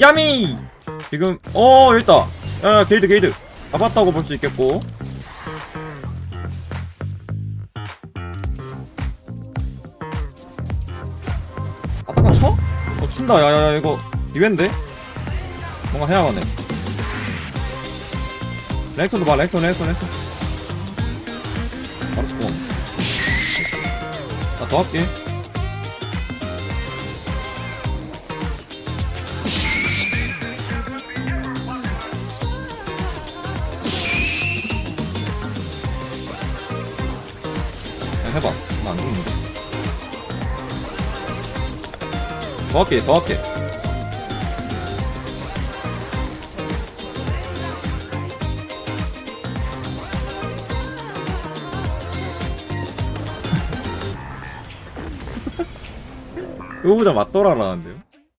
야미! 지금 어 있다. 야 게이드 게이드. 잡았다고 볼 수 있겠고. 아 잠깐 쳐? 어 친다. 야야야 이거 이웬데? 뭔가 해야겠네. 렉턴도 봐 렉턴 렉턴 렉턴 바로 스폰 나더 할게 해봐. 나안 죽는데 더 할게 더 할게. 이거 보자 맞더라라는데